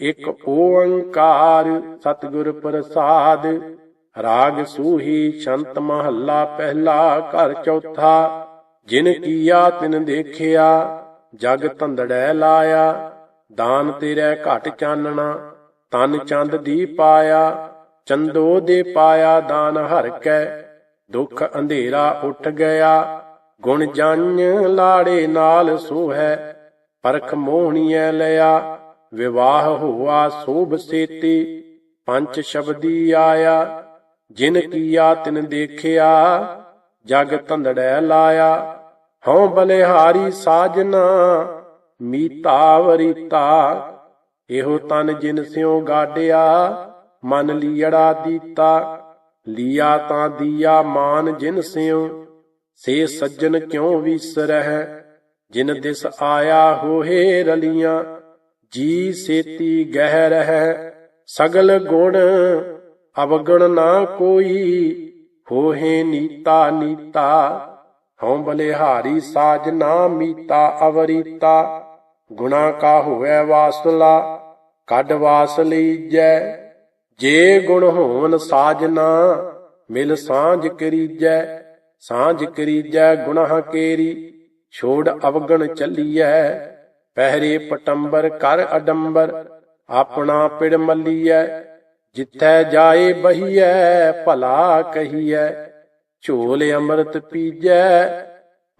ਇਕ ਓੰਕਾਰ ਸਤਿਗੁਰ ਪ੍ਰਸਾਦ, ਰਾਗ ਸੂਹੀ ਸ਼ੰਤ ਮਹੱਲਾ ਪਹਿਲਾ ਘਰ ਚੌਥਾ, ਜਿਨ ਕੀਆ ਤਿਨ ਦੇਖਿਆ, ਜਗ ਧੰਦੜੈ ਲਾਇਆ, ਦਾਨ ਤੇਰੇ ਘਟ ਚਾਨਣਾ, ਤਨ ਚੰਦ ਦੀ ਪਾਇਆ, ਚੰਦੋ ਦੇ ਪਾਇਆ ਦਾਨ ਹਰ ਕੈ, ਦੁੱਖ ਅੰਧੇਰਾ ਉੱਠ ਗਿਆ, ਗੁਣ ਜੰਨ ਲਾੜੇ ਨਾਲ ਸੋਹੈ, ਪਰਖ ਮੋਹਣੀਐ ਲਿਆ ਵਿਵਾਹ ਹੋਆ ਸੋਭ ਸੇਤੀ, ਪੰਜ ਸ਼ਬਦੀ ਆਇਆ, ਜਿਨ ਕੀਆ ਤਿਨ ਦੇਖਿਆ, ਜਗ ਧੰਦੜੈ ਲਾਇਆ। ਹਉ ਬਲਿਹਾਰੀ ਸਾਜਨਾ, ਮੀਤਾ ਵਰੀਤਾ ਇਹੋ ਤਨ ਜਿਨ ਸਿਉ ਗਾਡਿਆ, ਮਨ ਲੀੜਾ ਦੀਤਾ। ਲੀਆ ਤਾਂ ਦੀਆ ਮਾਨ ਜਿਨ ਸਿਉ, ਸੇ ਸੱਜਣ ਕਿਉ ਵਿਸਰਹਿ, ਜਿਨ ਦਿਸ ਆਇਆ ਹੋਏ ਰਲੀਆਂ। ਜੀ ਸੇਤੀ ਗਹਿ ਰਹਿ ਸਗਲ ਗੁਣ ਅਵਗਣ ਨਾ ਕੋਈ ਹੋਏ ਨੀਤਾ ਨੀਤਾ, ਹਉ ਬਲਿਹਾਰੀ ਸਾਜਨਾ ਮੀਤਾ ਅਵਰੀਤਾ, ਗੁਣਾ ਕਾ ਹੋਵੇ ਵਾਸਲਾ, ਕੱਢ ਵਾਸ ਲੀਜੈ, ਜੇ ਗੁਣ ਹੋਵਨ ਸਾਜਨਾ ਮਿਲ ਸਾਂਝ ਕਰੀਜੈ ਸਾਂਝ ਕਰੀਜੈ ਗੁਨਾਹ ਕੇਰੀ, ਛੋੜ ਅਵਗਣ ਚੱਲੀਐ ਪਹਿਰੇ ਪਟੰਬਰ ਕਰ ਅਡੰਬਰ, ਆਪਣਾ ਪਿੜ ਮੱਲੀਐ, ਜਿੱਥੈ ਜਾਏ ਬਹੀਐ, ਭਲਾ ਕਹੀਐ, ਝੋਲ ਅੰਮ੍ਰਿਤ ਪੀਜੈ,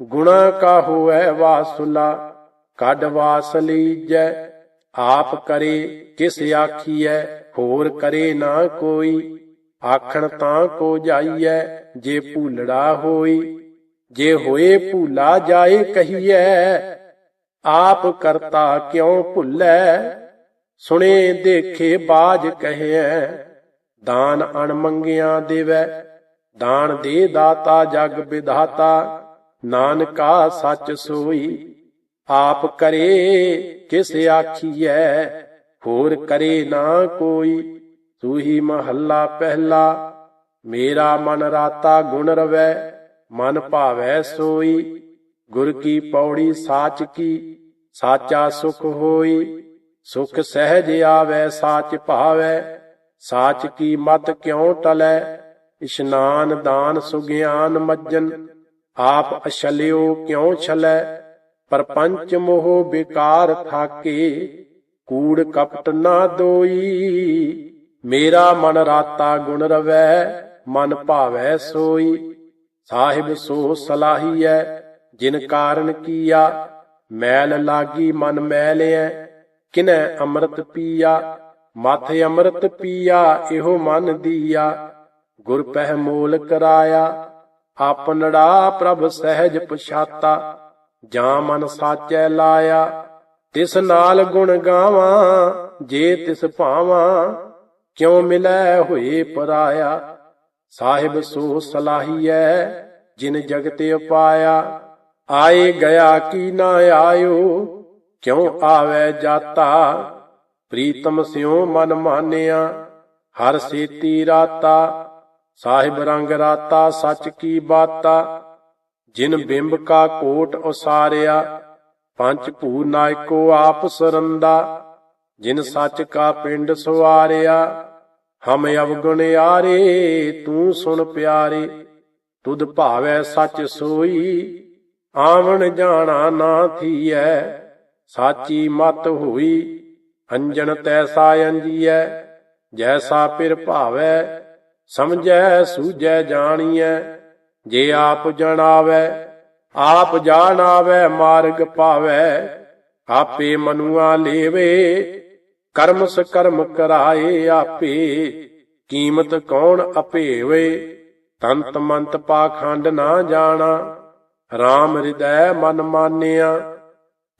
ਗੁਣਾ ਕਾ ਹੋਵੇ ਵਾਸੁਲਾ, ਕੱਢ ਵਾਸ ਲੀਜੈ, ਆਪ ਕਰੇ ਕਿਸ ਆਖੀਐ, ਹੋਰ ਕਰੇ ਨਾ ਕੋਈ, ਆਖਣ ਤਾਂ ਕੋ ਜਾਈਐ, ਜੇ ਭੂਲੜਾ ਹੋਈ, ਜੇ ਹੋਏ ਭੂਲਾ ਜਾਏ ਕਹੀਐ ਆਪ ਕਰਤਾ ਕਿਉ ਭੁੱਲੈ? ਸੁਣੇ ਦੇਖੇ ਬਾਜ ਕਹਿਐ, ਦਾਨ ਅਣ ਮੰਗਿਆ ਦੇਵੈ, ਦਾਨ ਦੇ ਦਾਤਾ ਜਗ ਵਿਧਾਤਾ, ਨਾਨਕਾ ਸੱਚ ਸੋਈ। ਆਪ ਕਰੇ ਕਿਸ ਆਖੀਐ, ਹੋਰ ਕਰੇ ਨਾ ਕੋਈ। ਤੂਹੀ ਮਹੱਲਾ ਪਹਿਲਾ, ਮੇਰਾ ਮਨ ਰਾਤਾ ਗੁਣ ਰਵੈ, ਮਨ ਭਾਵੈ ਸੋਈ। ਗੁਰ ਕੀ ਪੌੜੀ ਸਾਚ ਕੀ, ਸਾਚਾ ਸੁਖ ਹੋਈ। ਸੁਖ ਸਹਿਜ ਆਵੈ, ਸਾਚ ਭਾਵੈ। ਸਾਚ ਕੀ ਮਤ ਕਿਉ ਟਲੈ? ਇਸ਼ਨਾਨ ਦਾਨ ਸੁਗਿਆਨ ਮੱਜਨ। ਆਪ ਅਛਲਿਓ ਕਿਉ ਛਲੈ? ਪਰਪੰਚ ਮੋਹ ਵਿਕਾਰ ਥਾਕੇ। ਕੂੜ ਕਪਟ ਨਾ ਦੋਈ। ਮੇਰਾ ਮਨ ਰਾਤਾ ਗੁਣ ਰਵੈ, ਮਨ ਭਾਵੈ ਸੋਈ। ਸਾਹਿਬ ਸੋ ਸਲਾਹੀਐ ਜਿਨ ਕਾਰਨ ਕੀਆ ਮੈਲ ਲਾਗੀ ਮਨ ਮੈਲਿਐ, ਕਿਨੈ ਅੰਮ੍ਰਿਤ ਪੀਆ, ਮਾਥੇ ਅੰਮ੍ਰਿਤ ਪੀਆ, ਇਹੋ ਮਨ ਦੀਆ। ਗੁਰ ਪਹਿ ਮੂਲ ਕਰਾਇਆ ਆਪਨੜਾ ਪ੍ਰਭ ਸਹਿਜ ਪਛਾਤਾ, ਜਾਂ ਮਨ ਸਾਚੈ ਲਾਇਆ। ਤਿਸ ਨਾਲ ਗੁਣ ਗਾਵਾਂ, ਜੇ ਤਿਸ ਭਾਵਾਂ, ਕਿਉ ਮਿਲੈ ਹੋਏ ਪਰਾਇਆ। ਸਾਹਿਬ ਸੋ ਸਲਾਹੀਐ, ਜਿਨ ਜਗਤ ਉਪਾਇਆ ਆਏ ਗਿਆ ਕੀ ਨਾ ਆਇਓ? ਕਿਉ ਆਵੈ ਜਾਤਾ? ਪ੍ਰੀਤਮ ਸਿਉ ਮਨ ਮਾਨਿਆ, ਹਰ ਸੇਤੀ ਰਾਤਾ। ਸਾਹਿਬ ਰੰਗ ਰਾਤਾ, ਸੱਚ ਕੀ ਬਾਤਾ? ਜਿਨ ਬਿੰਬ ਕਾ ਕੋਟ ਉਸਾਰਿਆ, ਪੰਜ ਭੂ ਨਾਇਕੋ ਆਪ ਸਰੰਦਾ। ਜਿਨ ਸੱਚ ਕਾ ਪਿੰਡ ਸਵਾਰਿਆ, ਹਮ ਅਵਗੁਣ ਆਰੇ, ਤੂੰ ਸੁਣ ਪਿਆਰੇ। ਤੁਧ ਭਾਵੈ ਸੱਚ ਸੋਈ ਆਵਣ ਜਾਣਾ ਨਾ ਥੀਐ, ਸਾਚੀ ਮਤ ਹੋਈ ਅੰਜਨ ਤੈਸਾ ਅੰਜੀਐ, ਜੈਸਾ ਪਿਰ ਭਾਵੈ, ਸਮਝੈ ਸੂਝੈ ਜਾਣੀਐ, ਜੇ ਆਪ ਜਣਾਵੈ, ਆਪ ਜਾਣਾਵੈ, ਮਾਰਗ ਪਾਵੈ, ਆਪੇ ਮਨੁਆ ਲੇਵੇ, ਕਰਮ ਸਕਰਮ ਕਰਾਏ ਆਪੇ, ਕੀਮਤ ਕੌਣ ਅਪੇਵੇ, ਤੰਤ ਮੰਤ ਪਾਖੰਡ ਨਾ ਜਾਣਾ। RAM ਹਿਰਦੈ ਮਨ ਮਾਨਿਆ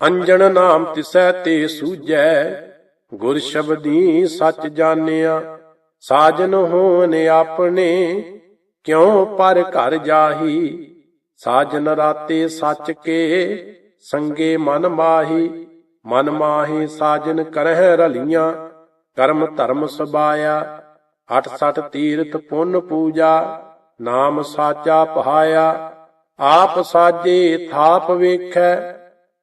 ਅੰਜਨ ਨਾਮ ਤਿਸੈ ਤੇ ਸੂਜੈ ਗੁਰ ਸ਼ਬਦੀ ਸੱਚ ਜਾਣਿਆ। ਸਾਜਨ ਹੋਨ ਆਪਣੇ, ਕਿਉ ਪਰ ਘਰ ਜਾਹੀ? ਸਾਜਨ ਰਾਤੇ ਸੱਚ ਕੇ, ਸੰਗੇ ਮਨ ਮਾਹੀ। ਮਨ ਮਾਹੀ ਸਾਜਨ ਕਰਹਿ ਰਲੀਆਂ, ਕਰਮ ਧਰਮ ਸਬਾਇਆ 68 ਤੀਰਥ ਪੁੰਨ ਪੂਜਾ, ਨਾਮ ਸਾਚਾ ਪਹਾਇਆ। ਆਪ ਸਾਜੇ ਥਾਪ ਵੇਖੈ,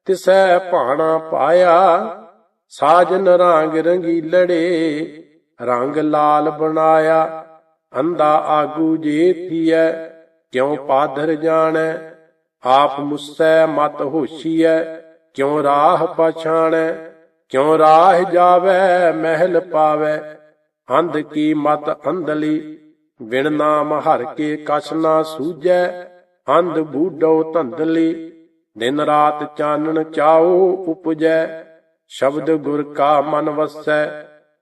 ਤਿਸੈ ਭਾਣਾ ਪਾਇਆ। ਸਾਜਨ ਰੰਗ ਰੰਗੀਲੜੇ ਰੰਗ ਲਾਲ ਬਣਾਇਆ। ਅੰਦਾ ਆਗੂ ਜੇ ਥੀਐ, ਕਿਉ ਪਾਧਰ ਜਾਣੈ? ਆਪ ਮੁਸੈ ਮਤ ਹੋਸ਼ੀਐ, ਕਿਉ ਰਾਹ ਪਛਾਣੈ? ਕਿਉ ਰਾਹ ਜਾਵੈ, ਮਹਿਲ ਪਾਵੈ? ਅੰਧ ਕੀ ਮਤ ਅੰਧਲੀ, ਬਿਨ ਨਾਮ ਹਰ ਕੇ ਕਛ ਨਾ ਸੂਝੈ। ਅੰਧ ਬੂਡੋ ਧੰਦਲੀ, ਦਿਨ ਰਾਤ ਚਾਨਣ ਚਾਓ ਉਪਜੈ, ਸ਼ਬਦ ਗੁਰ ਕਾ ਮਨ ਵਸੈ,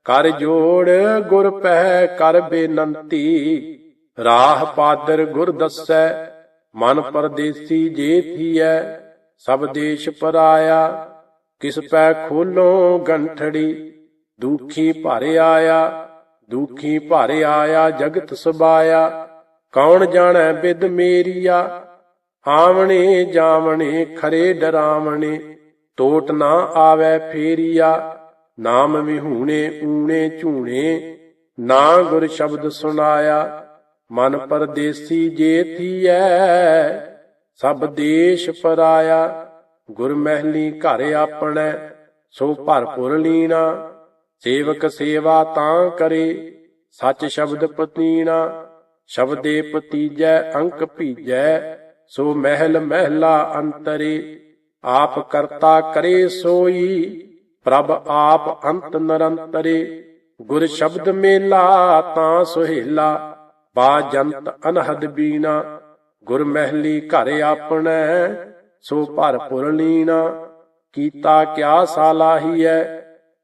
ਕਰ ਜੋੜ ਗੁਰ ਪਹਿ ਕਰ ਬੇਨੰਤੀ, ਰਾਹ ਪਾਦਰ ਗੁਰ ਦੱਸੈ, ਮਨ ਪਰਦੇਸੀ ਜੇ ਥੀਐ, ਸਭ ਦੇਸ਼ ਪਰਾਇਆ, ਕਿਸ ਪੈ ਖੋਲੋ ਗੰਠੜੀ, ਦੁਖੀ ਭਰ ਆਇਆ, ਦੁਖੀ ਭਰ ਆਇਆ ਜਗਤ ਸਬਾਇਆ ਕੌਣ ਜਾਣੈ ਬਿਦ ਮੇਰੀਆ? ਆਵਣੇ ਜਾਵਣੇ, ਖਰੇ ਡਰਾਵਣੇ ਟੋਟ ਨਾ ਆਵੈ ਫੇਰੀਆ। ਨਾਮ ਵਿਹੂਣੇ, ਊਣੇ, ਝੂਣੇ, ਨਾ ਗੁਰ ਸ਼ਬਦ ਸੁਣਾਇਆ। ਮਨ ਪਰਦੇਸੀ ਜੇ ਥੀਐ, ਸਭ ਦੇਸ਼ ਪਰਾਇਆ। ਗੁਰ ਮਹਿਲੀ ਘਰ ਆਪਣੈ, ਸੋ ਭਰਪੁਰ ਲੀਣਾ। ਸੇਵਕ ਸੇਵਾ ਤਾਂ ਕਰੇ, ਸੱਚ ਸ਼ਬਦ ਪਤੀਣਾ। ਸ਼ਬਦੇ ਪਤੀਜੈ, ਅੰਕ ਭੀਜੈ, ਸੋ ਮਹਿਲ ਮਹਿਲਾ ਅੰਤਰੇ। ਆਪ ਕਰਤਾ ਕਰੇ ਸੋਈ, ਪ੍ਰਭ ਆਪ ਅੰਤ ਨਿਰੰਤਰੇ। ਗੁਰ ਸ਼ਬਦ ਮੇਲਾ ਤਾਂ ਸੁਹੇਲਾ ਬਾਜੰਤ ਅਨਹਦ ਬੀਨਾ ਗੁਰ ਮਹਿਲੀ ਘਰ ਆਪਣੈ, ਸੋ ਭਰਪੁਰ ਲੀਨਾ ਕੀਤਾ ਕਿਆ ਸਾਲਾਹੀਐ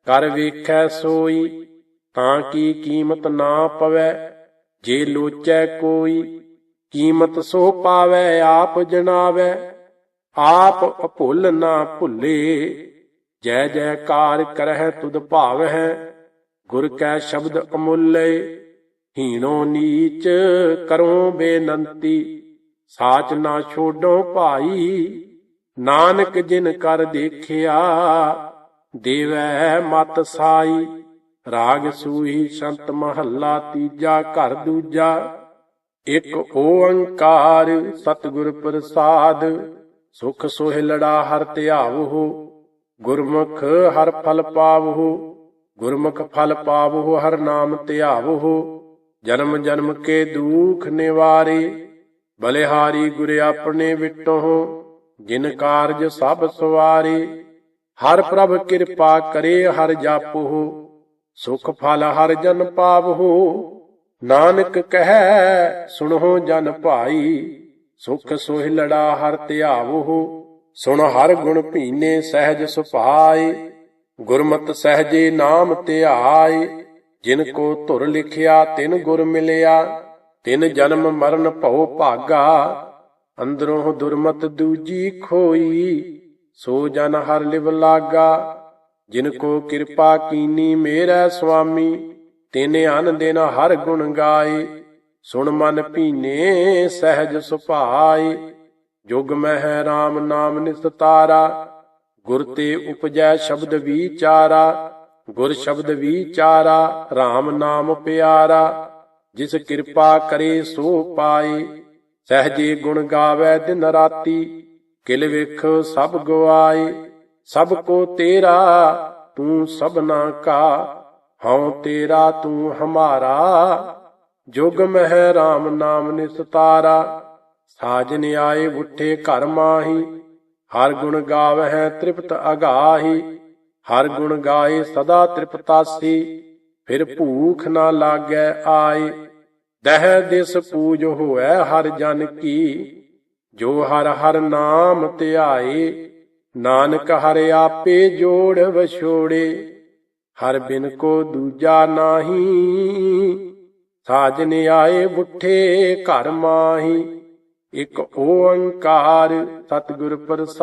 ਕਰ ਵੇਖੈ ਸੋਈ, ਤਾਂ ਕੀ ਕੀਮਤ ਨਾ ਪਵੈ। ਜੇ ਲੋਚੈ ਕੋਈ, ਕੀਮਤ ਸੋ ਪਾਵੈ, ਆਪ ਜਨਾਵੈ ਆਪ ਅਭੁੱਲ ਨਾ ਭੁੱਲੇ। ਜੈ ਜੈਕਾਰ ਕਰਹਿ ਤੁਧ ਭਾਵਹਿ, ਗੁਰ ਕੈ ਸ਼ਬਦ ਅਮੁੱਲੇ। ਹੀਣੋ ਨੀਚ ਕਰੋ ਬੇਨੰਤੀ, ਸਾਚ ਨਾ ਛੋਡੋ ਭਾਈ। ਨਾਨਕ ਜਿਨ ਕਰ ਦੇਖਿਆ, ਦੇਵੈ ਮਤ ਸਾਈ। ਰਾਗ ਸੂਹੀ ਸੰਤ ਮਹੱਲਾ ਤੀਜਾ, ਘਰ ਦੂਜਾ। ਇੱਕ ਓੰਕਾਰ ਸਤਿਗੁਰ ਪ੍ਰਸਾਦ, ਸੁਖ ਸੋਹਿਲੜਾ ਹਰ ਧਿਆਵਹੁ। ਗੁਰਮੁਖ ਹਰ ਫਲ ਪਾਵਹੁ, ਗੁਰਮੁਖ ਫਲ ਪਾਵਹੁ ਹਰ ਨਾਮ ਧਿਆਵਹੁ। ਜਨਮ ਜਨਮ ਕੇ ਦੁਖ ਨਿਵਾਰੇ, ਬਲਿਹਾਰੀ ਗੁਰ ਆਪਣੇ ਵਿਟੋ ਜਿਨ ਕਾਰਜ ਸਭ ਸਵਾਰੇ, ਹਰ ਪ੍ਰਭ ਕਿਰਪਾ ਕਰੇ ਹਰ ਜਾਪਹੁ। ਸੁਖ ਫਲ ਹਰ ਜਨ ਪਾਵਹੁ। ਨਾਨਕ ਕਹੈ, ਸੁਣੋ ਜਨ ਭਾਈ, ਸੁਖ ਸੋਹਿਲੜਾ ਹਰ ਧਿਆਵਹੁ। ਸੁਣ ਹਰ ਗੁਣ ਭੀਨੇ ਸਹਿਜ ਸੁਭਾਏ, ਗੁਰਮਤ ਸਹਜੇ ਨਾਮ ਧਿਆਏ। ਜਿਨ ਕੋ ਧੁਰ ਲਿਖਿਆ, ਤਿਨ ਗੁਰ ਮਿਲਿਆ। ਤਿਨ ਜਨਮ ਮਰਨ ਭਉ ਭਾਗਾ। ਅੰਦਰੋਂ ਦੁਰਮਤ ਦੂਜੀ ਖੋਈ, ਸੋ ਜਨ ਹਰ ਲਿਵ ਲਾਗਾ। ਜਿਨ ਕੋ ਕਿਰਪਾ ਕੀਨੀ ਮੇਰਾ ਸੁਆਮੀ, ਤਿਨ ਅਨ ਦਿਨ ਹਰ ਗੁਣ ਗਾਏ। ਸੁਣ ਮਨ ਭੀਨੇ, ਸਹਿਜ ਸੁਭਾਏ। ਜੁਗ ਮਹਿ RAM ਨਾਮ ਨਿਸਤਾਰਾ ਗੁਰ ਤੇ ਉਪਜੈ ਸ਼ਬਦ ਵਿਚਾਰਾ। ਗੁਰ ਸ਼ਬਦ ਵਿਚਾਰਾ RAM ਨਾਮ ਪਿਆਰਾ। ਜਿਸ ਕਿਰਪਾ ਕਰੇ ਸੋ ਪਾਏ। ਸਹਜੇ ਗੁਣ ਗਾਵੇ ਦਿਨ ਰਾਤੀ, ਕਿਲ ਵੇਖ ਸਭ ਗਵਾਏ। ਸਭ ਕੋ ਤੇਰਾ, ਤੂੰ ਸਭਨਾ ਕਾ। ਹਉ ਤੇਰਾ, ਤੂੰ ਹਮਾਰਾ। ਜੁਗ ਮਹਿ RAM ਨਾਮ ਨਿਸਤਾਰਾ ਸਾਜਨ ਆਏ ਉਠੇ ਘਰ ਮਾਹੀ। ਹਰ ਗੁਣ ਗਾਵਹਿ ਤ੍ਰਿਪਤ ਅਗਾਹੀ। ਹਰ ਗੁਣ ਗਾਏ ਸਦਾ ਤ੍ਰਿਪਤਾਸੀ। ਫਿਰ ਭੂਖ ਨਾ ਲਾਗੈ ਆਏ। ਦਹਿ ਦਿਸ ਪੂਜ ਹੋਐ ਹਰ ਜਨ ਕੀ। ਜੋ ਹਰ ਹਰ ਨਾਮ ਧਿਆਏ। ਨਾਨਕ ਹਰ ਆਪੇ ਜੋੜ ਵਛੋੜੇ, ਹਰ ਬਿਨ ਕੋ ਦੂਜਾ ਨਾਹੀ। ਸਾਜਨ ਆਏ ਬੁੱਠੇ ਘਰ ਮਾਹੀ, ਇਕ ਓੰਕਾਰ ਸਤਿਗੁਰ ਪ੍ਰਸਾਦ